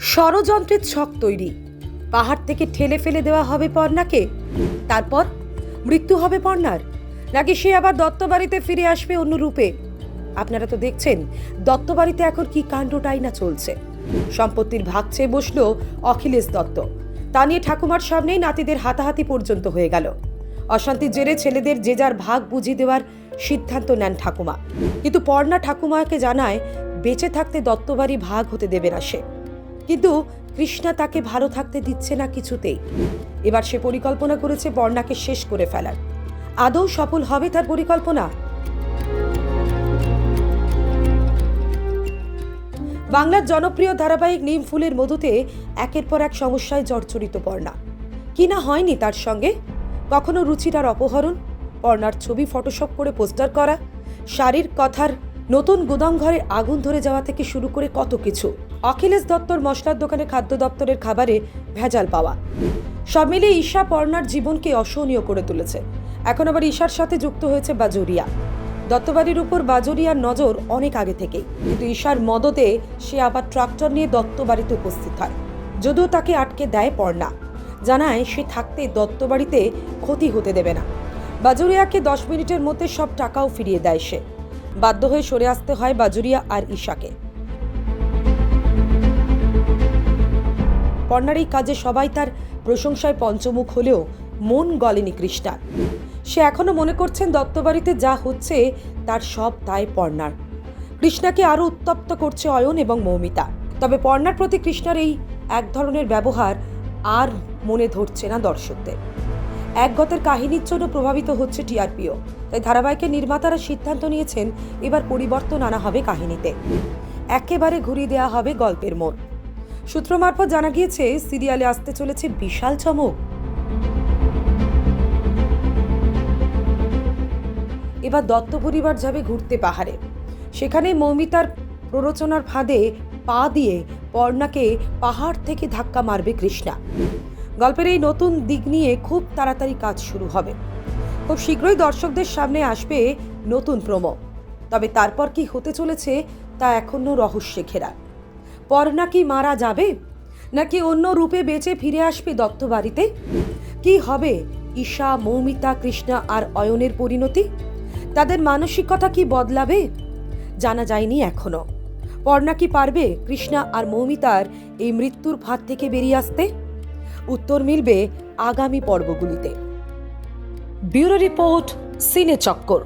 ষড়যন্ত্রের ছক তৈরি। পাহাড় থেকে ঠেলে ফেলে দেওয়া হবে পর্ণাকে, তারপর মৃত্যু হবে পর্ণার। নাকি সে আবার দত্তবাড়িতে ফিরে আসবে অন্য রূপে? আপনারা তো দেখছেন, দত্তবাড়িতে এখন কি কাণ্ডটাই না চলছে। সম্পত্তির ভাগ চেয়ে বসল অখিলেশ দত্ত। তা নিয়ে ঠাকুমার সামনেই নাতিদের হাতাহাতি পর্যন্ত হয়ে গেল। অশান্তির জেরে ছেলেদের যে যার ভাগ বুঝিয়ে দেওয়ার সিদ্ধান্ত নেন ঠাকুমা। কিন্তু পর্ণা ঠাকুমাকে জানায়, বেঁচে থাকতে দত্তবাড়ি ভাগ হতে দেবে না সে। কিন্তু কৃষ্ণা তাকে ভালো থাকতে দিচ্ছে না কিছুতেই। এবার সে পরিকল্পনা করেছে বর্ণাকে শেষ করে ফেলার। আদৌ সফল হবে তার পরিকল্পনা? বাংলার জনপ্রিয় ধারাবাহিক নিম ফুলের মধুতে একের পর এক সমস্যায় জর্জরিত বর্ণা। কি না হয়নি তার সঙ্গে? কখনো রুচিটার অপহরণ? বর্ণার ছবি ফটোশপ করে পোস্টার করা? শাড়ির কথার নতুন গুদাম ঘরে আগুন ধরে যাওয়া থেকে শুরু করে কত কিছু। অখিলেশ দত্তর মশলার দোকানে খাদ্য দপ্তরের খাবারে ভেজাল পাওয়া। সব মিলিয়ে ঈশা পর্ণার জীবনকে অসহনীয় করে তুলেছে। এখন আবার ঈশার সাথে যুক্ত হয়েছে বাজুরিয়া। দত্তবাড়ির উপর বাজুরিয়ার নজর অনেক আগে থেকেই। কিন্তু ঈশার মদতে সে আবার ট্রাক্টর নিয়ে দত্তবাড়িতে উপস্থিত হয়। যদিও তাকে আটকে দেয় পর্ণা। জানায় সে থাকতে দত্তবাড়িতে ক্ষতি হতে দেবে না। বাজুরিয়াকে দশ মিনিটের মধ্যে সব টাকাও ফিরিয়ে দেয় সে। বাধ্য হয়ে সরে আসতে হয় বাজুরিয়া আর ঈশাকে। পর্ণার এই কাজে সবাই তার প্রশংসায় পঞ্চমুখ হলেও মন গলেনি কৃষ্ণার। সে এখনও মনে করছেন দত্তবাড়িতে যা হচ্ছে তার সব তাই পর্ণার কৃষ্ণাকে আরও উত্তপ্ত করছে অয়ন এবং মৌমিতা। তবে পর্ণার প্রতি কৃষ্ণার এই এক ধরনের ব্যবহার আর মনে ধরছে না দর্শকদের। এক গতের কাহিনীর জন্য প্রভাবিত হচ্ছে টিআরপিও। তাই ধারাবাহিকের নির্মাতারা সিদ্ধান্ত নিয়েছেন, এবার পরিবর্তন আনা হবে কাহিনীতে। একেবারে ঘুরিয়ে দেওয়া হবে গল্পের মোড়। সূত্র মারফত জানা গিয়েছে, সিরিয়ালে আসতে চলেছে বিশাল চমক। এবার দত্ত পরিবার যাবে ঘুরতে পাহাড়ে। সেখানে মৌমিতার প্ররোচনার ফাঁদে পা দিয়ে পর্ণাকে পাহাড় থেকে ধাক্কা মারবে কৃষ্ণা। গল্পের এই নতুন দিক নিয়ে খুব তাড়াতাড়ি কাজ শুরু হবে। খুব শীঘ্রই দর্শকদের সামনে আসবে নতুন প্রোমো। তবে তারপর কি হতে চলেছে তা এখনও রহস্যে ঘেরা। পর্ণা কি মারা যাবে? নাকি অন্য রূপে বেঁচে ফিরে আসবে দত্ত বাড়িতে কি হবে? ঈশা, মৌমিতা, কৃষ্ণা আর অয়নের পরিণতি? তাদের মানসিকতা কি বদলাবে? জানা যায়নি এখনও। পর্ণা কি পারবে কৃষ্ণা আর মৌমিতার এই মৃত্যুর ফাঁদ থেকে বেরিয়ে আসতে? উত্তর মিলবে আগামী পর্বগুলিতে। ব্যুরো রিপোর্ট সিনে চক্কর।